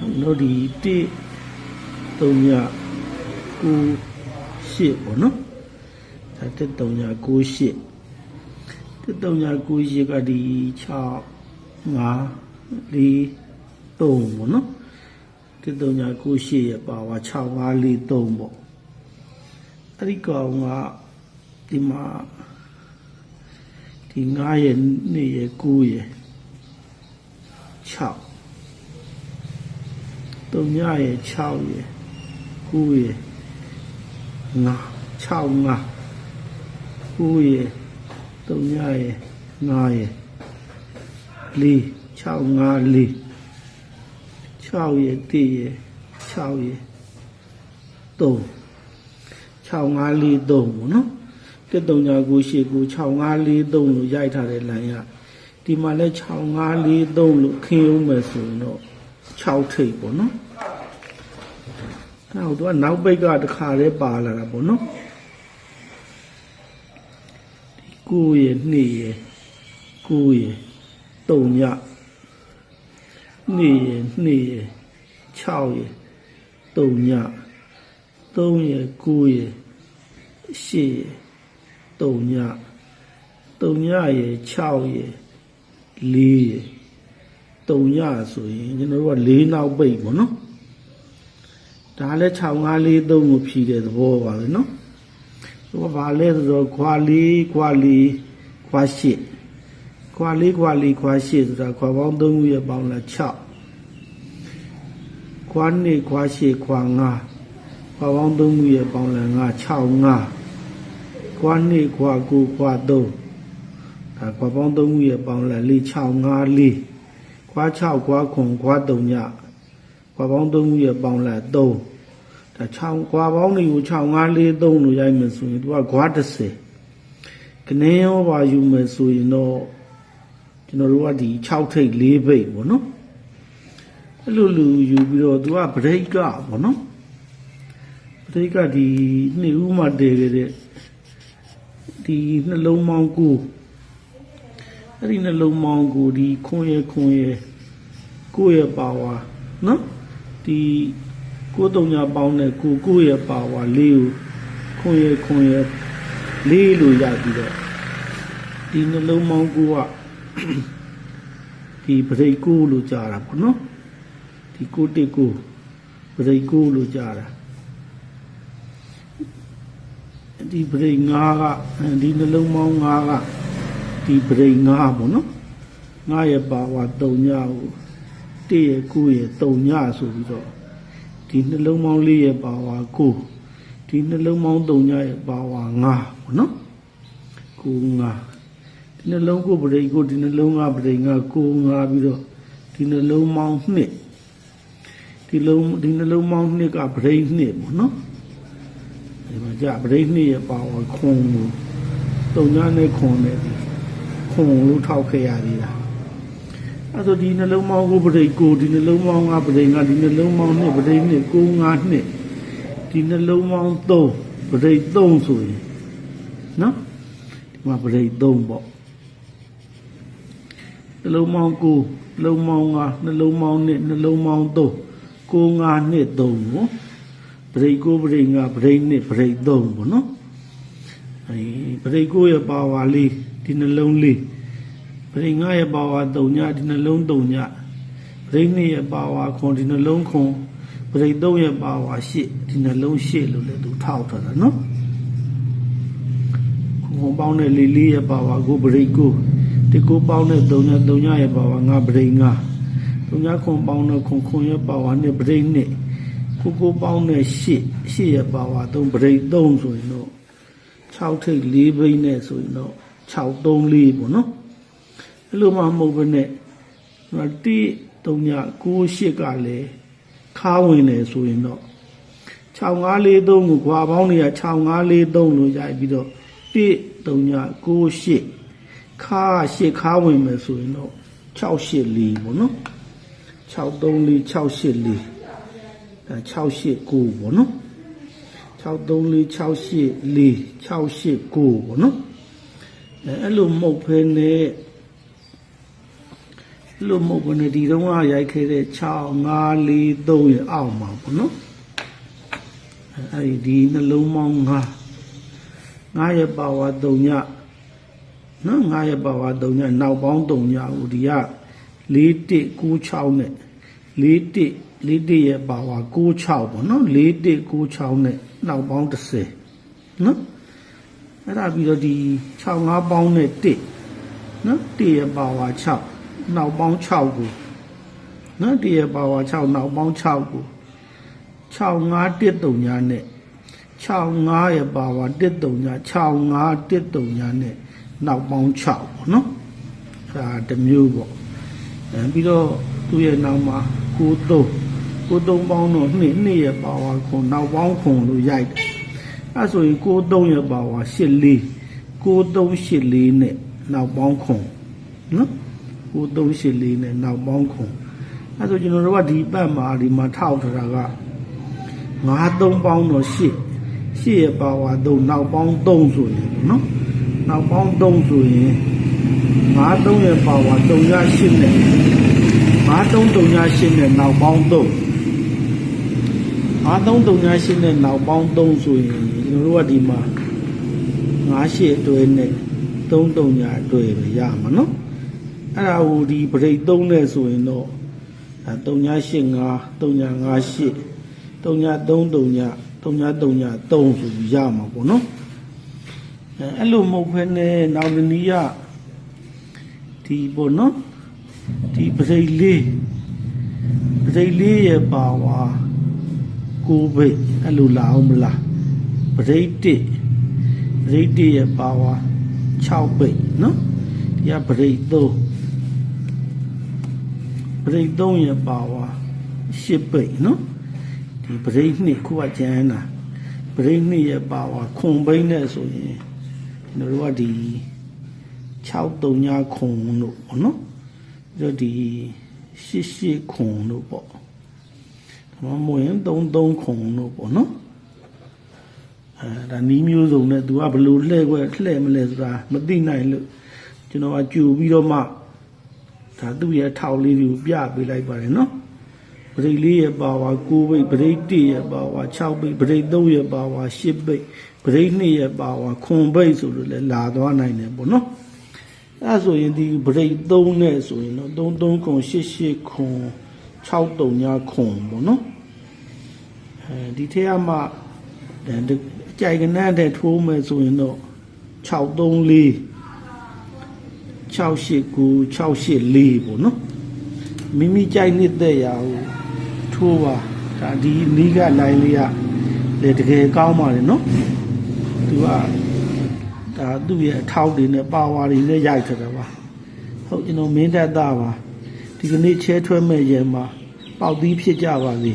တို့ဒီတိ3ည9 8ပေါ့နော်ဒါတိ3ည9 8တိ3ည9 8ကဒီ6 5 4 3ပေါ့နော်တိ3ည9 8ရဲ့ပါဝါ6 5 4 3ပေါ့အဲ့ဒီကောင်ကဒီမှာဒီ9ရဲ့2ရဲ့9ရဲ့6 တုံညရဲ့6ရဲ့9ရဲ့9 6 5 9ရဲ့တုံညရဲ့9ရဲ့4 6 5 4 6ရဲ့1ရဲ့6ရဲ့3 6 5 4 3ပေါ့နော်တက်တုံညာကိုရှိကို6 5 4 3လို့ရိုက်ထားတဲ့လိုင်းကဒီမှာလဲ6 5 4 3လို့ခင်းအောင်မယ်ဆိုရင်တော့ 6ထိပ်ပေါ့နော်အဲ့တော့သူကနောက်ပိတ်ကတစ်ခါတည်းပါလာတာပေါ့နော်ဒီကိုရဲ့နှစ်ရဲ့ကိုရဲ့တုံညနှစ်ရဲ့နှစ်ရဲ့6ရဲ့တုံည3ရဲ့9ရဲ့8ရဲ့တုံညတုံညရဲ့6ရဲ့4ရဲ့ 3ရဆိုရင်ကျွန်တော်တို့က၄နောက်ပိတ်ပေါ့နော်ဒါလည်း6 5 4 3ကိုဖြီးတဲ့သဘောပါပဲနော်သူကဘာလဲဆိုတော့ခွာလေးခွာလေးခွာရှစ်ခွာလေးခွာလေးခွာရှစ်ဆိုတာခွာပေါင်း3ခုရဲ့ပေါင်းလား6ခွာနှစ်ခွာရှစ်ခွာ9ခွာပေါင်း3ခုရဲ့ပေါင်းလား9 6 9ခွာနှစ်ခွာ9ခွာ3ဒါခွာပေါင်း3ခုရဲ့ပေါင်းလား4 6 5 4 ခွာ6ခွာ9ခွာ3ညခွာပေါင်း3ခုရဲ့ပေါင်းလား3ဒါ6ခွာပေါင်းတွေကို6 5 4 3လို့ရိုက်မယ်ဆိုရင်သူကခွာ30ကနေရောပါယူမယ်ဆိုရင်တော့ကျွန်တော်တို့ကဒီ6ထိပ်4ဘိတ်ပေါ့နော်အဲ့လိုလူယူပြီးတော့သူကဗရိတ်ကပေါ့နော်ဗရိတ်ကဒီနှစ်ဦးမှတည်ခဲ့တဲ့ဒီနှလုံးမောင်းကို အဲ့ဒီနှလုံးမောင်းကိုဒီခွန်ရခွန်ရကိုယ့်ရဲ့ပါဝါနော်ဒီကိုယ်တုံညာပေါင်းတဲ့ကိုကိုယ့်ရဲ့ပါဝါလေးကိုခွန်ရခွန်ရလေးလို့ရပြီးတော့ဒီနှလုံးမောင်းကိုကဒီပရိတ်ကိုလို့ကြားတာပေါ့နော်ဒီကိုတစ်ကိုပရိတ်ကိုလို့ကြားတာဒီပရိတ်ငါးကဒီနှလုံးမောင်းငါးက ဒီပရိတ်ငါးပေါ့နော်ငါးရဲ့ပါဝါတုံညာကိုတစ်ရဲ့ကိုရဲ့တုံညာဆိုပြီးတော့ဒီနှလုံးမောင်းလေးရဲ့ပါဝါကိုဒီနှလုံးမောင်းတုံညာရဲ့ပါဝါငါးပေါ့နော်ကိုငါးဒီနှလုံးကိုပရိကိုဒီနှလုံးကပရိကကိုငါပြီးတော့ဒီနှလုံးမောင်းနှစ်ဒီလုံးဒီနှလုံးမောင်းနှစ်ကပရိနှစ်ပေါ့နော်ဒီမှာじゃပရိနှစ်ရဲ့ပါဝါခွန်ကိုတုံညာနဲ့ခွန်နဲ့ဒီ ခွန်လို့ထောက်ခဲ့ရသေးတာအဲ့တော့ဒီနှလုံးမောင်းကိုပရိကိုဒီနှလုံးမောင်းကပရိကဒီနှလုံးမောင်းနှစ်ပရိနှစ်ကိုငါနှစ်ဒီနှလုံးမောင်းသုံးပရိသုံးဆိုရင်နော်ဒီမှာပရိသုံးပေါ့နှလုံးမောင်းကိုနှလုံးမောင်းကနှလုံးမောင်းနဲ့နှလုံးမောင်းသုံးကိုငါနှစ်သုံးကိုပရိတ်ကိုပရိတ်ငါပရိတ်နှစ်ပရိတ်သုံးပေါ့နော် အဲပရိတ်ကိုရဲ့ပါဝါလေးဒီနှလုံးလေးပရိတ်ငါရဲ့ပါဝါသုံးညဒီနှလုံးသုံးညပရိတ်နှစ်ရဲ့ပါဝါခွန်ဒီနှလုံးခွန်ပရိတ်သုံးရဲ့ပါဝါရှစ်ဒီနှလုံးရှစ်လို့လည်းသူထောက်ထားတာနော်ခွန်ပေါင်းတဲ့လေးလေးရဲ့ပါဝါကိုပရိတ်ကိုတကိုပေါင်းတဲ့သုံးညသုံးညရဲ့ပါဝါငါပရိတ်ငါသုံးညခွန်ပေါင်းတဲ့ခွန်ခွန်ရဲ့ပါဝါနဲ့ပရိတ်နဲ့ကိုကိုပေါင်းတဲ့ရှစ်ရှစ်ရဲ့ပါဝါသုံးပရိတ်သုံးဆိုရင်တော့ 6ထိပ်4ဘိန်းနဲ့ဆိုရင်တော့6 3 4ပေါ့နော်အဲ့လိုမှမဟုတ်ဘဲနဲ့တိသုံးည9 8ကလည်းခါဝင်တယ်ဆိုရင်တော့6543ကိုခွာပေါင်းတွေက6543လို့ရိုက်ပြီးတော့13998ခါ8ခါဝင်မယ်ဆိုရင်တော့684ပေါ့နော်634 684အဲ689ပေါ့နော် 634 684 689ပေါ့နော်အဲအဲ့လိုမဟုတ်ဖဲနဲ့ဒအဲ့လိုမဟုတ်ဘူးနဲ့ဒီတော့ကရိုက်ခဲ့တဲ့6 5 4 3ရဲ့အောက်မှာပေါ့နော်အဲ့ဒီဒီနှလုံးပေါင်း5 9ရဲ့ပါဝါ3ညနော်9ရဲ့ပါဝါ3ညနောက်ပေါင်း3ညဟိုဒီက4 1 9 6နဲ့4 1 4 1ရဲ့ပါဝါ6 6ပေါ့နော်4 1 9 6နဲ့နောက်ပေါင်း30နော်အဲ့ဒါပြီးတော့ဒီ6 5ပေါင်းနဲ့1နော်1ရဲ့ပါဝါ6နောက်ပေါင်း6ကိုနော်1ရဲ့ပါဝါ6နောက်ပေါင်း6ကို6 5 1 3ညနဲ့65ရဲ့ပါဝါ1 3ည65 1 3ညနဲ့နောက်ပေါင်း6ပေါ့နော်ဒါတစ်မျိုးပေါ့အဲပြီးတော့သူ့ရဲ့နောက်မှာ93 93ပေါင်းတော့2 2ရဲ့ပါဝါခွန်နောက်ပေါင်းခွန်လို့ရိုက်တယ်အဲဆိုရင်93ရဲ့ပါဝါ84 9384နဲ့နောက်ပေါင်းခွန်နော်9384နဲ့နောက်ပေါင်းခွန်အဲဆိုကျွန်တော်တို့ကဒီပတ်မှာဒီမှာထောက်ထားတာက53ပေါင်းတော့8 8ရဲ့ပါဝါ3နောက်ပေါင်း3ဆိုရင်နော်နောက်ပေါင်း3ဆိုရင်53ရဲ့ပါဝါ3ရ8နဲ့53 3ရ8နဲ့နောက်ပေါင်း3 53 3ရ8နဲ့နောက်ပေါင်း3ဆိုရင်ကျွန်တော်တို့ကဒီမှာ98အတွဲနဲ့3 3ညာအတွဲပဲရမှာနော်အဲ့ဒါဟိုဒီပရိတ်3နဲ့ဆိုရင်တော့အဲ3ညာ8 5 3ညာ5 8 3ညာ3 3ညာ3ညာ3ညာ3ဆိုပြီးရမှာပေါ့နော်အဲအဲ့လိုမဟုတ်ဘဲနဲ့နောက်တစ်နည်းကဒီပေါ့နော်ဒီပရိတ်လေးပရိတ်လေးရဲ့ပါဝါ ကိုဘိတ်အဲ့လိုလာအောင်မလားပရိတ်တစ်ပရိတ်တစ်ရဲ့ပါဝါ6ဘိတ်နော်ဒီကပရိတ်3ပရိတ်3ရဲ့ပါဝါ10ဘိတ်နော်ဒီပရိတ်နှစ်ခုကကျန်းတာပရိတ်နှစ်ရဲ့ပါဝါခွန်ဘိန်းနဲ့ဆိုရင်ကျွန်တော်တို့ကဒီ6 3ညခွန်လို့ပေါ့နော်ပြီးတော့ဒီ8 8ခွန်လို့ပေါ့ ဒါမှမဟုတ်ရင်3 3ခွန်လို့ပေါ့နော်အဲဒါနီးမျိုးစုံနဲ့ तू ကဘယ်လိုလှည့်ခွဲလှည့်မလဲဆိုတာမသိနိုင်လို့ကျွန်တော်ကကြူပြီးတော့မှဒါသူ့ရဲ့ထောက်လေးတွေကိုပြပေးလိုက်ပါတယ်နော်ပရိတ်လေးရဲ့ပါဝါ9ဘိတ်ပရိတ်1ရဲ့ပါဝါ6ဘိတ်ပရိတ်3ရဲ့ပါဝါ10ဘိတ်ပရိတ်2ရဲ့ပါဝါ9ဘိတ်ဆိုလို့လည်းလာသွားနိုင်တယ်ပေါ့နော်အဲဆိုရင်ဒီပရိတ်3နဲ့ဆိုရင်တော့3 3ခွန်8 8ခွန်6 3ညခွန်ပေါ့နော် အဲဒီထဲကမှအဲအကြိုက်ကနန်းတဲ့ထိုးမယ်ဆိုရင်တော့6 3 4 6 8 9 6 8 4ပေါ့နော်မိမိကြိုက်နေတဲ့ရာကိုထိုးပါဒါဒီနီးကလိုင်းလေးကလေတကယ်ကောင်းပါလေနော်သူကဒါသူ့ရဲ့အထောက်တွေနဲ့ပါဝါတွေနဲ့ရိုက်ထတာပါဟုတ်ကျွန်တော်မင်းတက်တာပါဒီကနေ့ချဲထွဲမဲ့ရဲမှာပေါက်သီးဖြစ်ကြပါစေ